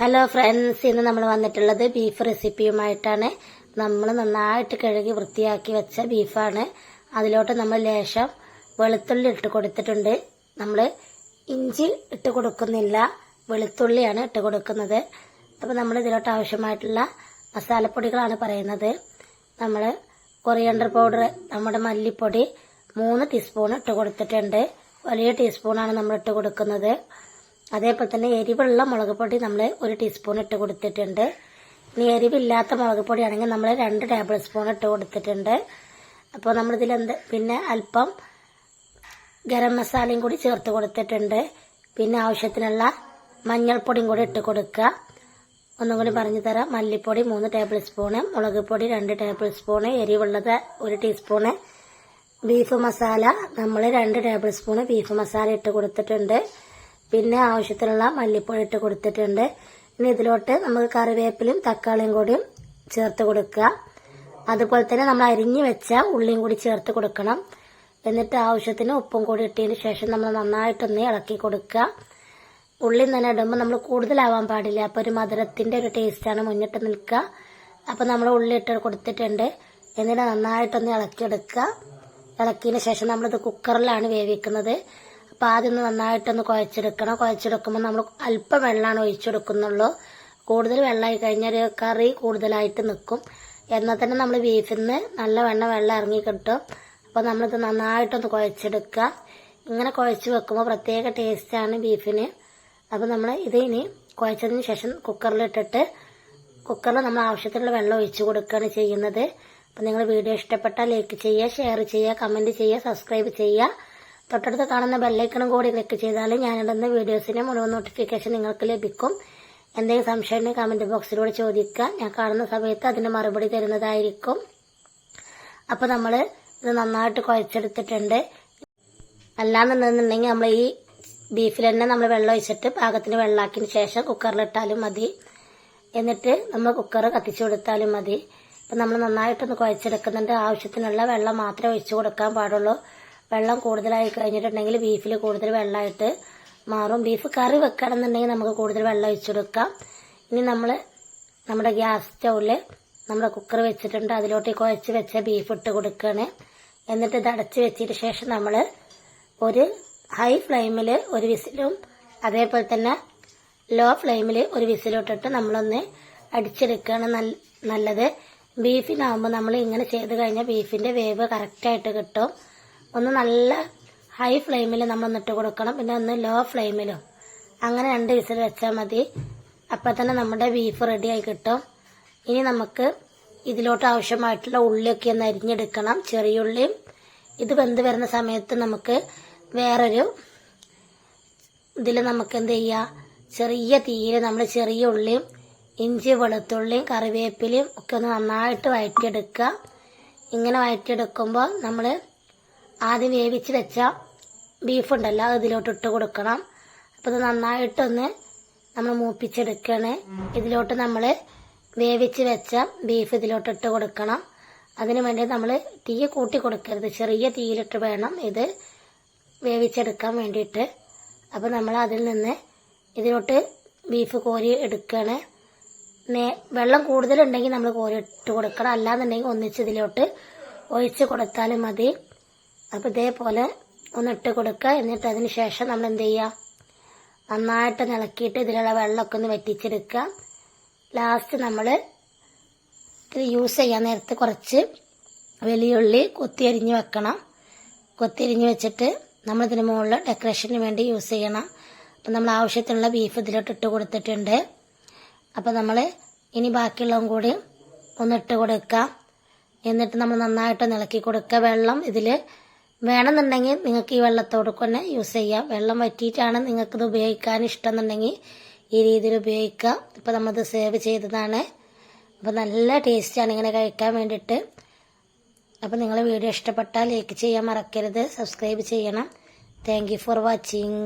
Hello friends ഇന്ന് നമ്മൾ വന്നിട്ടുള്ളത് ബീഫ് റെസിപ്പിയുമായിട്ടാണ് നമ്മൾ നന്നായിട്ട് കഴുകി വൃത്തിയാക്കി വെച്ച ബീഫാണ് അതിലോട്ട് നമ്മൾ ലേശം വെളുത്തുള്ളി ഇട്ട് കൊടുത്തിട്ടുണ്ട്. നമ്മൾ ഇഞ്ചി ഇട്ട് കൊടുക്കുന്നില്ല. വെളുത്തുള്ളിയാണ് ഇട്ട് കൊടുക്കുന്നത്. അപ്പോൾ നമ്മൾ ഇതിലോട്ട് ആവശ്യമായിട്ടുള്ള മസാലപ്പൊടികളാണ് പറയുന്നത്. നമ്മൾ കൊറിയണ്ടർ പൗഡർ നമ്മുടെ മല്ലിപ്പൊടി മൂന്ന് ടീസ്പൂൺ ഇട്ട് കൊടുത്തിട്ടുണ്ട്. വലിയ ടീസ്പൂണാണ് നമ്മൾ ഇട്ട് കൊടുക്കുന്നത്. അതേപോലെ തന്നെ എരിവുള്ള മുളക് പൊടി നമ്മൾ ഒരു ടീസ്പൂൺ ഇട്ട് കൊടുത്തിട്ടുണ്ട്. ഇനി എരിവില്ലാത്ത മുളക് പൊടിയാണെങ്കിൽ നമ്മൾ രണ്ട് ടേബിൾ സ്പൂൺ ഇട്ട് കൊടുത്തിട്ടുണ്ട്. അപ്പോൾ നമ്മളിതിൽ എന്ത് പിന്നെ അല്പം ഗരം മസാലയും കൂടി ചേർത്ത് കൊടുത്തിട്ടുണ്ട്. പിന്നെ ആവശ്യത്തിനുള്ള മഞ്ഞൾപ്പൊടിയും കൂടി ഇട്ട് കൊടുക്കുക. ഒന്നും കൂടി പറഞ്ഞു തരാം. മല്ലിപ്പൊടി മൂന്ന് ടേബിൾ സ്പൂണ് മുളക് പൊടി രണ്ട് ടേബിൾ സ്പൂണ് എരിവുള്ളത് ഒരു ടീസ്പൂണ് ബീഫ് മസാല നമ്മൾ രണ്ട് ടേബിൾ സ്പൂണ് ബീഫ് മസാല ഇട്ട് കൊടുത്തിട്ടുണ്ട്. പിന്നെ ആവശ്യത്തിനുള്ള മല്ലിപ്പൊടി ഇട്ട് കൊടുത്തിട്ടുണ്ട്. ഇനി ഇതിലോട്ട് നമുക്ക് കറിവേപ്പിലും തക്കാളിയും കൂടിയും ചേർത്ത് കൊടുക്കുക. അതുപോലെ തന്നെ നമ്മൾ അരിഞ്ഞു വെച്ച ഉള്ളിയും കൂടി ചേർത്ത് കൊടുക്കണം. എന്നിട്ട് ആവശ്യത്തിന് ഉപ്പും കൂടി ഇട്ടതിന് ശേഷം നമ്മൾ നന്നായിട്ടൊന്ന് ഇളക്കി കൊടുക്കുക. ഉള്ളി തന്നെ ഇടുമ്പോൾ നമ്മൾ കൂടുതലാവാൻ പാടില്ല. അപ്പോൾ ഒരു മധുരത്തിന്റെ ഒരു ടേസ്റ്റാണ് മുന്നിട്ട് നിൽക്കുക. അപ്പോൾ നമ്മൾ ഉള്ളി ഇട്ട് കൊടുത്തിട്ടുണ്ട്. എന്നിട്ട് നന്നായിട്ടൊന്ന് ഇളക്കിയെടുക്കുക. ഇളക്കിയതിന് ശേഷം നമ്മളിത് കുക്കറിലാണ് വേവിക്കുന്നത്. അപ്പോൾ ഒന്ന് നന്നായിട്ടൊന്ന് കുഴച്ചെടുക്കണം. കുഴച്ചെടുക്കുമ്പോൾ നമ്മൾ അല്പം വെള്ളമാണ് ഒഴിച്ചെടുക്കുന്നുള്ളൂ. കൂടുതൽ വെള്ളമായി കഴിഞ്ഞാൽ ഒരു കറി കൂടുതലായിട്ട് നിൽക്കും. എന്നാൽ തന്നെ നമ്മൾ ബീഫിൽ നിന്ന് നല്ല വെണ്ണ വെള്ളം ഇറങ്ങി കിട്ടും. അപ്പോൾ നമ്മളിത് നന്നായിട്ടൊന്ന് കുഴച്ചെടുക്കുക. ഇങ്ങനെ കുഴച്ച് വെക്കുമ്പോൾ പ്രത്യേക ടേസ്റ്റാണ് ബീഫിന്. അപ്പോൾ നമ്മൾ ഇത് ഇനി കുഴച്ചതിന് ശേഷം കുക്കറിലിട്ടിട്ട് കുക്കറിൽ നമ്മൾ ആവശ്യത്തിനുള്ള വെള്ളം ഒഴിച്ചു കൊടുക്കുകയാണ് ചെയ്യുന്നത്. അപ്പോൾ നിങ്ങൾ വീഡിയോ ഇഷ്ടപ്പെട്ടാൽ ലൈക്ക് ചെയ്യുക ഷെയർ ചെയ്യുക കമന്റ് ചെയ്യുക സബ്സ്ക്രൈബ് ചെയ്യുക. തൊട്ടടുത്ത് കാണുന്ന ബെല്ലൈക്കണും കൂടി ക്ലിക്ക് ചെയ്താൽ ഞാനിടുന്ന വീഡിയോസിന്റെ മുഴുവൻ നോട്ടിഫിക്കേഷൻ നിങ്ങൾക്ക് ലഭിക്കും. എന്തെങ്കിലും സംശയം കമന്റ് ബോക്സിലൂടെ ചോദിക്കുക. ഞാൻ കാണുന്ന സമയത്ത് അതിന് മറുപടി തരുന്നതായിരിക്കും. അപ്പോൾ നമ്മൾ ഇത് നന്നായിട്ട് കുഴച്ചെടുത്തിട്ടുണ്ട്. അല്ലാന്നുണ്ടെന്നുണ്ടെങ്കിൽ നമ്മൾ ഈ ബീഫിൽ തന്നെ നമ്മൾ വെള്ളം ഒഴിച്ചിട്ട് പാകത്തിന് വെള്ളമാക്കിയതിന് ശേഷം കുക്കറിലിട്ടാലും മതി. എന്നിട്ട് നമ്മൾ കുക്കർ കത്തിച്ചു കൊടുത്താലും മതി. അപ്പം നമ്മൾ നന്നായിട്ടൊന്ന് കുഴച്ചെടുക്കുന്നുണ്ട്. ആവശ്യത്തിനുള്ള വെള്ളം മാത്രമേ ഒഴിച്ചു കൊടുക്കാൻ പാടുള്ളൂ. വെള്ളം കൂടുതലായി കഴിഞ്ഞിട്ടുണ്ടെങ്കിൽ ബീഫിൽ കൂടുതൽ വെള്ളമായിട്ട് മാറും. ബീഫ് കറി വെക്കണമെന്നുണ്ടെങ്കിൽ നമുക്ക് കൂടുതൽ വെള്ളം ഒഴിച്ചു കൊടുക്കാം ഇനി നമ്മൾ നമ്മുടെ ഗ്യാസ് സ്റ്റൗവിൽ നമ്മുടെ കുക്കർ വെച്ചിട്ടുണ്ട്. അതിലോട്ട് കുഴച്ച് വെച്ച ബീഫ് ഇട്ട് കൊടുക്കുകയാണ് എന്നിട്ട് ഇത് അടച്ച് വെച്ചതിന് ശേഷം നമ്മൾ ഒരു ഹൈ ഫ്ലെയിമിൽ ഒരു വിസിലും അതേപോലെ തന്നെ ലോ ഫ്ലെയിമിൽ ഒരു വിസിലോട്ടിട്ട് നമ്മളൊന്ന് അടിച്ചെടുക്കുകയാണ് നല്ല- നല്ലത്. ബീഫിനാവുമ്പോൾ നമ്മൾ ഇങ്ങനെ ചെയ്ത് കഴിഞ്ഞാൽ ബീഫിന്റെ വേവ് കറക്റ്റായിട്ട് കിട്ടും. ഒന്ന് നല്ല ഹൈ ഫ്ലെയിമിൽ നമ്മൾ ഇട്ട് കൊടുക്കണം. പിന്നെ ഒന്ന് ലോ ഫ്ലെയിമിലും അങ്ങനെ രണ്ട് വിസിൽ വെച്ചാൽ മതി. അപ്പം തന്നെ നമ്മുടെ ബീഫ് റെഡിയായി കിട്ടും. ഇനി നമുക്ക് ഇതിലോട്ട് ആവശ്യമായിട്ടുള്ള ഉള്ളിയൊക്കെ ഒന്ന് അരിഞ്ഞെടുക്കണം. ചെറിയുള്ളിയും ഇത് വെന്ത് വരുന്ന സമയത്ത് നമുക്ക് വേറൊരു ഇതിൽ നമുക്ക് എന്ത് ചെയ്യുക ചെറിയ തീയിൽ നമ്മൾ ചെറിയ ഉള്ളിയും ഇഞ്ചി വെളുത്തുള്ളിയും കറിവേപ്പിലയും ഒക്കെ ഒന്ന് നന്നായിട്ട് വഴറ്റിയെടുക്കുക. ഇങ്ങനെ വഴറ്റിയെടുക്കുമ്പോൾ നമ്മൾ ആദ്യം വേവിച്ച് വെച്ച ബീഫ് ഉണ്ടല്ലോ ഇതിലോട്ട് ഇട്ട് കൊടുക്കണം. അപ്പോൾ നന്നായിട്ടൊന്ന് നമ്മൾ മൂപ്പിച്ചെടുക്കണേ. ഇതിലോട്ട് നമ്മൾ വേവിച്ച് വെച്ച ബീഫ് ഇതിലോട്ട് ഇട്ട് കൊടുക്കണം. അതിനു വേണ്ടി നമ്മൾ തീ കൂട്ടി കൊടുക്കരുത്. ചെറിയ തീയിലിട്ട് വേണം ഇത് വേവിച്ചെടുക്കാൻ വേണ്ടിയിട്ട്. അപ്പോൾ നമ്മൾ അതിൽ നിന്ന് ഇതിലോട്ട് ബീഫ് കോരി എടുക്കുകയാണ് നേ- വെള്ളം കൂടുതലുണ്ടെങ്കിൽ നമ്മൾ കോരി ഇട്ട് കൊടുക്കണം. അല്ലാന്നുണ്ടെങ്കിൽ ഒന്നിച്ച് ഇതിലോട്ട് ഒഴിച്ച് കൊടുത്താലും മതി. അപ്പോൾ ഇതേപോലെ ഒന്ന് ഇട്ട് കൊടുക്കുക എന്നിട്ട് അതിന് ശേഷം നമ്മൾ എന്ത് ചെയ്യുക നന്നായിട്ട് ഇളക്കിയിട്ട് ഇതിലുള്ള വെള്ളമൊക്കെ ഒന്ന് വറ്റിച്ചെടുക്കുക ലാസ്റ്റ് നമ്മൾ ഇത് യൂസ് ചെയ്യാൻ നേരത്തെ കുറച്ച് വലിയുള്ളി കൊത്തിയരിഞ്ഞ് വെക്കണം. കൊത്തിയരിഞ്ഞ് വെച്ചിട്ട് നമ്മൾ നമ്മളിതിന് മുകളിൽ ഡെക്കറേഷന് വേണ്ടി യൂസ് ചെയ്യണം. അപ്പം നമ്മൾ ആവശ്യത്തിനുള്ള ബീഫ് ഇതിലോട്ട് ഇട്ട് കൊടുത്തിട്ടുണ്ട്. അപ്പം നമ്മൾ ഇനി ബാക്കിയുള്ളതും കൂടി ഒന്നിട്ട് കൊടുക്കുക എന്നിട്ട് നമ്മൾ നന്നായിട്ട് ഇളക്കി കൊടുക്കുക വെള്ളം ഇതിൽ വേണമെന്നുണ്ടെങ്കിൽ നിങ്ങൾക്ക് ഈ വെള്ളത്തോട് തന്നെ യൂസ് ചെയ്യാം. വെള്ളം വറ്റിയിട്ടാണ് നിങ്ങൾക്കിത് ഉപയോഗിക്കാൻ ഇഷ്ടം എന്നുണ്ടെങ്കിൽ ഈ രീതിയിൽ ഉപയോഗിക്കാം. ഇപ്പം നമ്മളിത് സേവ് ചെയ്തതാണ്. അപ്പോൾ നല്ല ടേസ്റ്റാണ് ഇങ്ങനെ കഴിക്കാൻ വേണ്ടിയിട്ട്. അപ്പോൾ നിങ്ങൾ വീഡിയോ ഇഷ്ടപ്പെട്ടാൽ ലൈക്ക് ചെയ്യാൻ മറക്കരുത്. സബ്സ്ക്രൈബ് ചെയ്യണം. Thank for watching